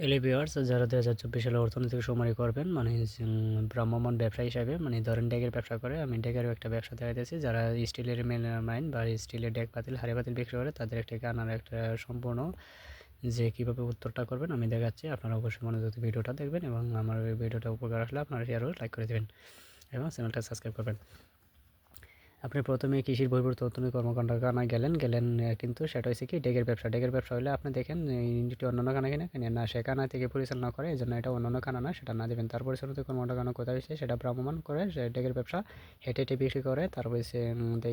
এলে ভিওয়ার্স যারা দু হাজার চব্বিশ সালে অর্থনৈতিক সুমারি করবেন মানে উম, ভ্রাম্যমাণ ব্যবসা হিসাবে মানে ধরেন ডেকের ব্যবসা করে আমি ডেকেরও একটা ব্যবসা দেখাইতেছি যারা স্টিলের মাইন বা স্টিলের ডেক পাতিল হাড়ি পাতিল বিক্রি করে তাদের একটা আনার একটা সম্পূর্ণ যে কীভাবে উত্তরটা করবেন আমি দেখাচ্ছি। আপনারা অবশ্যই মনোযোগ ভিডিওটা দেখবেন এবং আমার ভিডিওটা উপকার আসলে আপনারা শেয়ার লাইক করে দেবেন এবং চ্যানেলটা সাবস্ক্রাইব করবেন। আপনি প্রথমে কৃষির বহির্ভূত অর্থনৈতিক কর্মকাণ্ডখানায় গেলেন গেলেন কিন্তু সেটা হচ্ছে কি ডেকের ব্যবসা। ডেকের ব্যবসা হলে আপনি দেখেন ইউনিটি অন্যান্য খানা কিনে কিনে না, সে খানা থেকে পরিচালনা করে, এই জন্য এটা অন্যান্য খানা না, সেটা না দেবেন। তার পরিচালিত কর্মকাণ্ড কোথায় হয়েছে, সেটা ভ্রাম্যমান করে সে ডেকের ব্যবসা হেঁটে হেঁটে বিক্রি করে, তারপর সে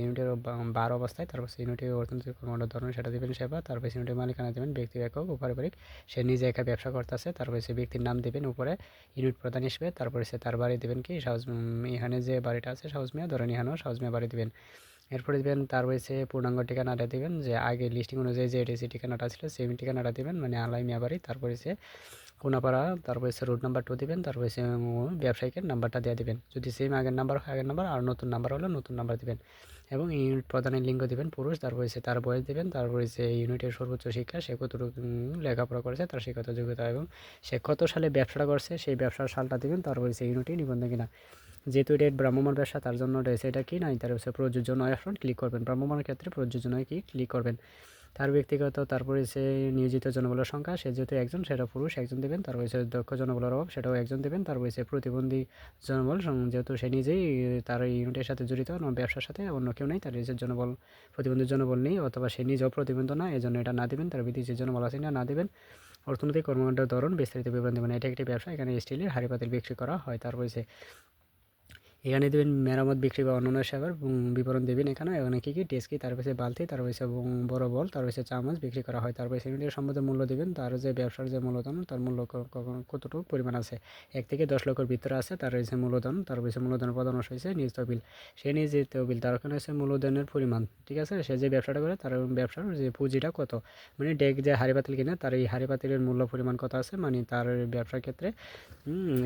ইউনিটের বার অবস্থায়, তারপর সে ইউনিটের অর্থনৈতিক কর্মকাণ্ড ধরুন, সেটা দেবেন সেবা, তারপর সে ইউনিটের মালিকানা দেবেন ব্যক্তি একক পারিবারিক। সে নিজে একা ব্যবসা করতেছে, তারপরে সে ব্যক্তির নাম দেবেন উপরে, ইউনিট প্রধান হিসেবে, তারপরে সে তার বাড়ি দেবেন কি সাউজ এখানে যে বাড়িটা আছে সাউজ মিয়া, ধরেন এখানেও সাউজ মিয়া বাড়ি দেবেন। এরপরে দেবেন তার রয়েছে পূর্ণাঙ্গ ঠিকানাটা দেবেন যে আগে লিস্টিং অনুযায়ী যে এডিসি ঠিকানাটা ছিল সেম ঠিকানাটা দেবেন মানে আলাই মিয়াবাড়ি তারপরে সে কোনাপাড়া তারপরে সে রুট নাম্বার টু দেবেন তারপরে সে ব্যবসায়িকের নাম্বারটা দিয়ে দেবেন। যদি সেম আগের নাম্বার হয়, আগের নাম্বার আর নতুন নাম্বার হলে, নতুন নাম্বার দেবেন। এবং ইউনিট প্রধানের লিঙ্গ দেবেন পুরুষ তারপরে সে তার বয়স দেবেন তারপরে সে ইউনিটের সর্বোচ্চ শিক্ষা, সে কতটুকু লেখাপড়া করেছে, তার শিক্ষাগত যোগ্যতা, এবং সে কত সালে ব্যবসাটা করছে, সেই ব্যবসার সালটা দেবেন তারপরে সে ইউনিটই নিবন্ধন কিনা। যেহেতু এটা ভ্রাম্যমাণ ব্যবসা, তার জন্য রয়েছে এটা কি? নাই তার হচ্ছে প্রযোজ্য নয় অপশন ক্লিক করবেন। ভ্রাম্যমাণের ক্ষেত্রে প্রযোজ্য নয় কি? ক্লিক করবেন। তার ব্যক্তিগত, তারপরে সে নিয়োজিত জনবলের সংখ্যা, সে যেহেতু একজন, সেটা পুরুষ একজন দেবেন। তার সে দক্ষ জনবলের অভাব, সেটাও একজন দেবেন। তারপরে সে প্রতিবন্ধী জনবল যেহেতু সে নিজেই তার ইউনিটের সাথে জড়িত ব্যবসার সাথে অন্য কেউ নেই, তার নিজের জনবল, প্রতিবন্ধী জনবল নেই, অথবা সে নিজেও প্রতিবন্ধ না এই জন্য এটা না দেবেন। তার বিদেশি জনবল আছে না না দেবেন। অর্থনৈতিক কর্মকাণ্ডের ধরন, বিস্তারিত বিবরণ দেবেন। এটা একটি ব্যবসা, এখানে স্টিলের হাড়ি বিক্রি করা হয়। তারপরে সে এখানে দেবেন মেরামত, বিক্রি বা অন্যান্য সেবার বিবরণ দেবেন এখানে। এখানে কী কী? টেস্কি তারপরে বালতি তারপরে বড় বল তারপরে চামচ বিক্রি করা হয়। তারপরে সেগুলির সম্বন্ধে মূল্য দেবেন। তার যে ব্যবসার যে মূলধন, তার মূল্য কতটুকু পরিমাণ আছে? এক থেকে দশ লক্ষের ভিতরে আছে। তার রয়েছে মূলধন, তার রয়েছে মূলধন প্রধান হয়েছে নিজ তহবিল। সে নিজ যে তহবিল, তার ওখানে হচ্ছে মূলধনের পরিমাণ, ঠিক আছে? সে যে ব্যবসাটা করে, তার ব্যবসার যে পুঁজিটা কত? মানে ডেক যে হাড়ি পাতিল কিনে, তার এই হাড়ি পাতিলের মূল্য পরিমাণ কত আছে? মানে তার ব্যবসার ক্ষেত্রে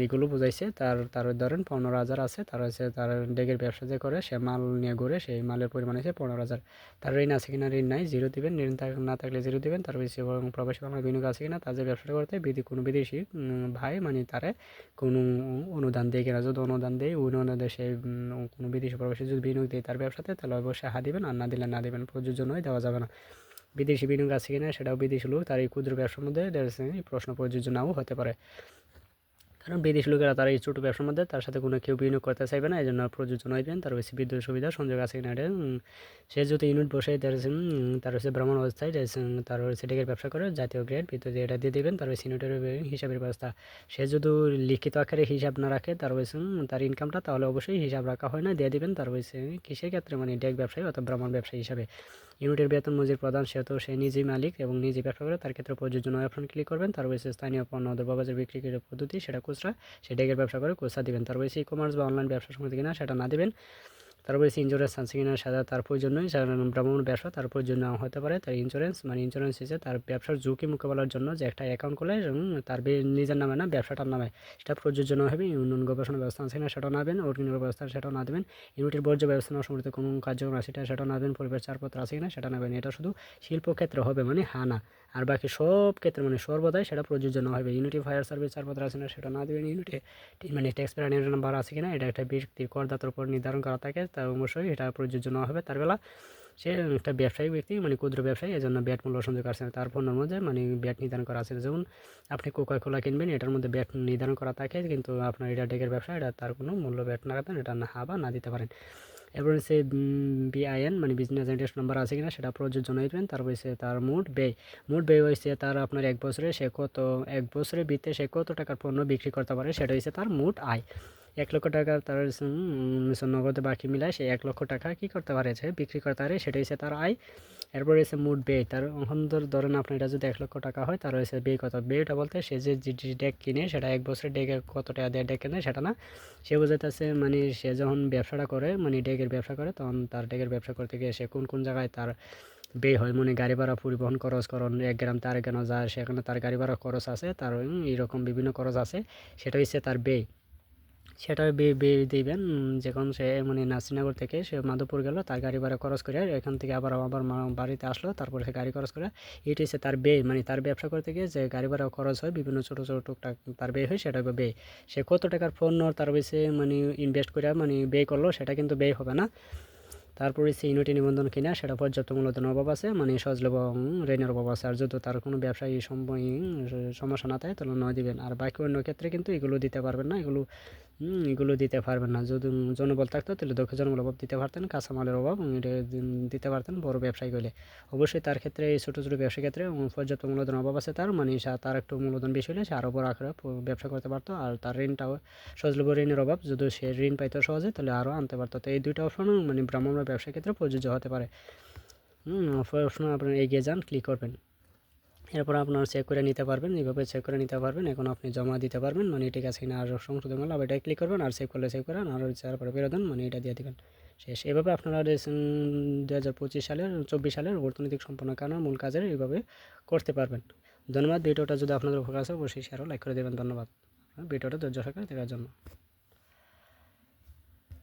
এগুলো বোঝাইছে। তার তার ধরেন পনেরো হাজার আছে। তার হচ্ছে তার ডেগের ব্যবসা যে করে, সে মাল নিয়ে ঘুরে সেই মালের পরিমাণ হচ্ছে পনেরো হাজার। তার ঋণ আছে কিনা, ঋণ নাই জিরো দেবেন, ঋণ না থাকলে জিরো দিবেন, তার বেশি এবং প্রবাসী বাংলা বিনিয়োগ আছে কিনা তার যে ব্যবসাটা করতে, বিধি, কোনো বিদেশি ভাই মানে তারে কোনো অনুদান দেয় কিনা, যদি অনুদান দেয় অনুদান সে কোনো বিদেশি প্রবাসী যদি বিনিয়োগ দেয় তার ব্যবসাতে, তাহলে অবশ্যই হা দিবেন, আর না দিলে না দিবেন প্রযোজ্য নয়, দেওয়া যাবে না। বিদেশি বিনিয়োগ আছে কিনা, সেটাও বিদেশি লোক, তার এই ক্ষুদ্র ব্যবসার মধ্যে প্রশ্ন প্রযোজ্য নাও হতে পারে। কারণ বিদেশি লোকেরা তারা এই ছোটো ব্যবসার মধ্যে তার সাথে কোনো কেউ বিনিয়োগ করতে চাইবে না এই জন্য প্রযোজ্য নইবেন তার বেশি বিদ্যুৎ সুবিধা সংযোগ আছে কিনা সে যদি ইউনিট বসে তার হচ্ছে, তার হচ্ছে ভ্রমণ অবস্থায় তার হচ্ছে ডেকের ব্যবসা করে জাতীয় গ্রেড বিদ্যুৎ এটা দিয়ে দেবেন তার হচ্ছে ইউনিটের হিসাবের ব্যবস্থা। সে যদি লিখিত আকারে হিসাব না রাখে তার হচ্ছে তার ইনকামটা তাহলে অবশ্যই হিসাব রাখা হয় না দিয়ে দিবেন তার হচ্ছে কিসের ক্ষেত্রে মানে ডেক ব্যবসায়ী অথবা ভ্রমণ ব্যবসায়ী হিসাবে। ইউনিটের বেতন মজুর প্রধান সেহেতু সে নিজেই মালিক এবং নিজেই ব্যবসা করে, তার ক্ষেত্রে প্রযোজ্য নয়। অপশন ক্লিক করবেন, তার রয়েছে স্থানীয় পণ্য দ্রব্যবাজার বাজার বিক্রি করার পদ্ধতি, সেটা খুচরা, সে ডেকের ব্যবসা করে খুচরা দিবেন। তার রয়েছে ই কমার্স বা অনলাইন ব্যবসা সমিতি কিনা, সেটা না দিবেন। তারপরে হচ্ছে ইন্স্যুরেন্স আছে কিনা সেটা তার প্রয়োজনই ভ্রমণ ব্যবসা, তার প্রয়োজন নাও হতে পারে, তার ইন্স্যুরেন্স মানে ইন্স্যুরেন্স হিসেবে তার ব্যবসার ঝুঁকি মোকাবেলার জন্য যে একটা অ্যাকাউন্ট করলে তার নিজের নামে না ব্যবসাটার নামে সেটা প্রযোজ্য না হবে, উন্নয়ন গবেষণা ব্যবস্থা আছে কিনা সেটা না দেবেন অর্ডিনারি ব্যবস্থা সেটাও না দেবেন ইউনিটের বর্জ্য ব্যবস্থা সম্পর্কিত কোনো কার্যক্রম আছে সেটা সেটা না দেবেন পরিবেশ ছাড়পত্র আছে কিনা সেটা নেবেন, এটা শুধু শিল্প ক্ষেত্রে হবে মানে হা না, আর বাকি সব ক্ষেত্রে মানে সর্বদাই সেটা প্রযোজ্য না হবে, ইউনিটি ফায়ার সার্ভিস ছাড়পত্র আছে না সেটা না দেবেন, ইউনিটে মানে ট্যাক্স পেয়ার নাম্বার আছে কিনা, এটা একটা ব্যক্তির করদাতার উপর নির্ধারণ করা থাকে তা অবশ্যই এটা প্রযোজ্য না হবে। তার বেলা সে একটা ব্যবসায়ী ব্যক্তি মানে ক্ষুদ্র ব্যবসায়ী, এজন্য ব্যাট মূল্য সংযোগ আছে তার পণ্যের মধ্যে মানে ব্যাট নির্ধারণ করা আছে। যেমন আপনি কোকা কোলা কিনবেন, এটার মধ্যে ব্যাট নির্ধারণ করা থাকে, কিন্তু আপনার এটা ডেকের ব্যবসা, এটা তার কোনো মূল্য ব্যাট না রাখবেন, এটা না হা বা না দিতে পারেন। এরপরে সে বিআইএন মানে বিজনেস ইন্টারেস্ট নাম্বার আছে কিনা, সেটা প্রযোজ্য নইবেন তারপরে সে তার মোট ব্যয় মোট ব্যয় হয়েছে তার আপনার এক বছরে সে কত, এক বছরের ভিতরে সে কত টাকার পণ্য বিক্রি করতে পারে, সেটা হচ্ছে তার মোট আয়। এক লক্ষ টাকা তার নগদে বাকি মিলায় সে এক লক্ষ টাকা কি করতে পারে? সে বিক্রি করতে পারে সেটা হচ্ছে তার আয়। এরপর হচ্ছে মোট ব্যয়। তার ধর- ধরেন আপনার এটা যদি এক লক্ষ টাকা হয় তার হচ্ছে ব্যয় কত? ব্যয়টা বলতে সে যে ডেক কিনে সেটা এক বছরের ডেকে কত টাকা দিয়ে ডেক কিনে সেটা না। সে বোঝাইতেছে মানে সে যখন ব্যবসাটা করে মানে ডেকের ব্যবসা করে তখন তার ডেকের ব্যবসা করতে গিয়ে সে কোন কোন জায়গায় তার ব্যয় হয়? মানে গাড়ি ভাড়া পরিবহন খরচ করণ এক গ্রাম তার কেন যায় সেখানে তার গাড়ি ভাড়া খরচ আছে তার উম, এইরকম বিভিন্ন খরচ আছে সেটা হচ্ছে তার ব্যয়। সেটা দিবেন। যখন সে মানে নাসিনগর থেকে সে মাধবপুর গেল তার গাড়ি ভাড়া খরচ করে এখান থেকে আবার আবার বাড়িতে আসলো তারপরে সে গাড়ি খরচ করে এটি হচ্ছে তার ব্যয় মানে তার ব্যবসা করতে গিয়ে যে গাড়ি ভাড়া খরচ হয় বিভিন্ন ছোটো ছোটো টুকটাক তার ব্যয় হয় সেটা ব্যয়। সে কত টাকার পণ্য তার বেশি মানে ইনভেস্ট করে মানে ব্যয় করল সেটা কিন্তু ব্যয় হবে না। তারপরে সে ইউনিটি নিবন্ধন কিনা সেটা পর্যাপ্ত মূলধন অভাব আছে মানে সহজলভ্য উম, ঋণের অভাব আছে। আর যদি তার কোনো ব্যবসায়ী সমস্যা না থাকে তাহলে নয় দিবেন। আর বাকি অন্য ক্ষেত্রে কিন্তু এগুলো দিতে পারবেন না এগুলো এগুলো দিতে পারবেন না। যদি জনবল থাকতো, তাহলে দক্ষ জনবল অভাব দিতে পারতেন, কাঁচামালের অভাব এটা দিতে পারতেন বড় ব্যবসায়ী হলে। অবশ্যই তার ক্ষেত্রে, এই ছোটো ছোটো ব্যবসার ক্ষেত্রে পর্যাপ্ত মূলধন অভাব আছে তার। মানে তার একটু মূলধন বেশি হলে সে আরও বড় আকারে ব্যবসা করতে পারতো। আর তার ঋণটাও সহজলভ্য ঋণের অভাব। যদি সে ঋণ পাইতো সহজে, তাহলে আরও আনতে পারতো। তো এই দুইটা অপশন মানে ব্রাহ্মণরা ব্যবসার ক্ষেত্রে প্রযোজ্য হতে পারে। অপশন আপনার এগিয়ে যান ক্লিক করবেন। এরপর আপনার চেক করে নিতে পারবেন, এইভাবে চেক করে নিতে পারবেন। এখন আপনি জমা দিতে পারবেন মানে ঠিক আছে কিনা আর সংশোধন করলে আবার এটাই ক্লিক করবেন, আর সেভ করলে সেভ করেন, আর তারপরে বেরোদেন মানে এটা দিয়ে দেবেন। শেষ। এভাবে আপনারা দু হাজার পঁচিশ সালের, চব্বিশ সালের অর্থনৈতিক সম্পন্ন কারণ মূল কাজের এইভাবে করতে পারবেন। ধন্যবাদ। ভিডিওটা যদি আপনাদের উপকার আছে অবশ্যই শেয়ার ও লাইক করে দেবেন। ধন্যবাদ। ভিডিওটা ধৈর্য সহকারে দেখার জন্য।